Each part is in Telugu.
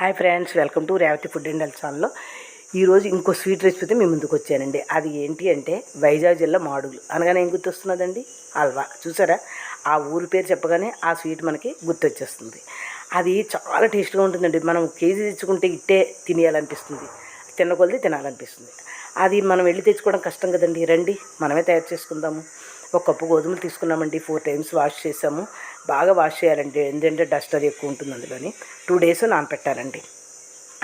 Hi friends welcome to Revathi food and health ఛానల్లో ఈరోజు ఇంకో స్వీట్ రెసిపీతో మీ ముందుకు వచ్చానండి. అది ఏంటి అంటే వైజాగ్ జిల్లా మాడుగులు. అనగానే ఏం గుర్తొస్తున్నదండి? హల్వా. చూసారా? ఆ ఊరి పేరు చెప్పగానే ఆ స్వీట్ మనకి గుర్తొచ్చేస్తుంది. అది చాలా టేస్ట్గా ఉంటుందండి. మనం కేజీ తెచ్చుకుంటే ఇట్టే తినేయాలనిపిస్తుంది. తినకొలది తినాలనిపిస్తుంది. అది మనం వెళ్ళి తెచ్చుకోవడం కష్టం కదండి. రండి మనమే తయారు చేసుకుందాము. ఒక కప్పు గోధుమలు తీసుకున్నామండి. ఫోర్ టైమ్స్ వాష్ చేసాము. బాగా వాష్ చేయాలండి. ఎందుకంటే డస్ట్ అది ఎక్కువ ఉంటుంది అందులోని టూ డేస్ నానపెట్టాలండి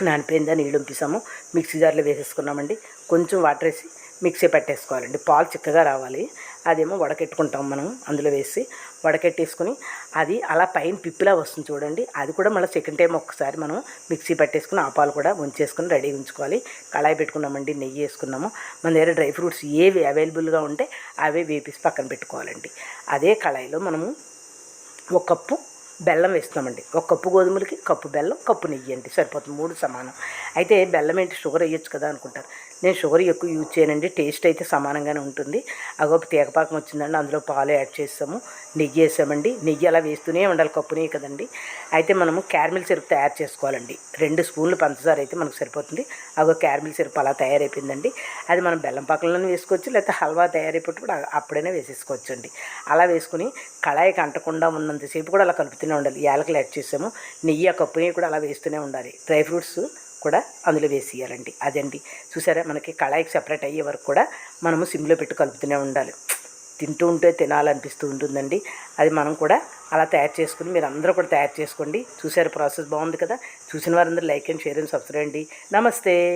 నానిపోయిందా నీళ్ళు ఉంపిసాము. మిక్సీ జార్లో వేసేసుకున్నామండి. కొంచెం వాటర్ వేసి మిక్సీ పెట్టేసుకోవాలండి. పాలు చిక్కగా రావాలి. అదేమో వడకెట్టుకుంటాం మనం అందులో వేసి వడకెట్టేసుకుని అది అలా పైన పిప్పిలా వస్తుంది చూడండి. అది కూడా మళ్ళీ సెకండ్ టైం ఒకసారి మనం మిక్సీ పట్టేసుకుని ఆ పాలు కూడా ఉంచేసుకుని రెడీ ఉంచుకోవాలి. కళాయి పెట్టుకున్నామండి నెయ్యి వేసుకున్నాము. మన దగ్గర డ్రై ఫ్రూట్స్ ఏవి అవైలబుల్గా ఉంటే అవే వేపేసి పక్కన పెట్టుకోవాలండి. అదే కళాయిలో మనము ఒక కప్పు బెల్లం వేస్తామండి ఒక కప్పు గోధుమలకి కప్పు బెల్లం కప్పు నెయ్యి అండి సరిపోతుంది. మూడు సమానం. అయితే బెల్లం ఏంటి? షుగర్ వేయొచ్చు కదా అనుకుంటారు. నేను షుగర్ ఎక్కువ యూజ్ చేయనండి. టేస్ట్ అయితే సమానంగానే ఉంటుంది. అగోపు తీగపాకం వచ్చిందండి. అందులో పాలు యాడ్ చేస్తాము. నెయ్యి వేసామండి. నెయ్యి అలా వేస్తూనే ఉండాలి. కప్పునే కదండి. అయితే మనము క్యారమిల్ సిరప్ తయారు చేసుకోవాలండి. రెండు స్పూన్లు పంచదార అయితే మనకు సరిపోతుంది. అగో క్యారమిల్ సిరప్ అలా తయారైపోయిందండి. అది మనం బెల్లం పాకంలోనే వేసుకోవచ్చు. లేకపోతే హల్వా తయారైపోయేటప్పుడు అప్పుడైనా వేసేసుకోవచ్చు అండి అలా వేసుకుని కళాయికి అంటకుండా ఉన్నంతసేపు కూడా అలా కలుపుతూనే ఉండాలి. యాలకులు యాడ్ చేసాము నెయ్యి ఆ కప్పు కూడా అలా వేస్తూనే ఉండాలి. డ్రై ఫ్రూట్స్ కూడా అందులో వేసేయాలండి. అదండి. చూసారా? మనకి కళాయికి సపరేట్ అయ్యే వరకు కూడా మనము సిమ్లో పెట్టి కలుపుతూనే ఉండాలి. తింటూ ఉంటే తినాలనిపిస్తూ ఉంటుందండి. అది మనం కూడా అలా తయారు చేసుకుని మీరు అందరూ కూడా తయారు చేసుకోండి. చూసారు ప్రాసెస్ బాగుంది కదా? చూసిన వారందరూ like and share and subscribe అండి. నమస్తే!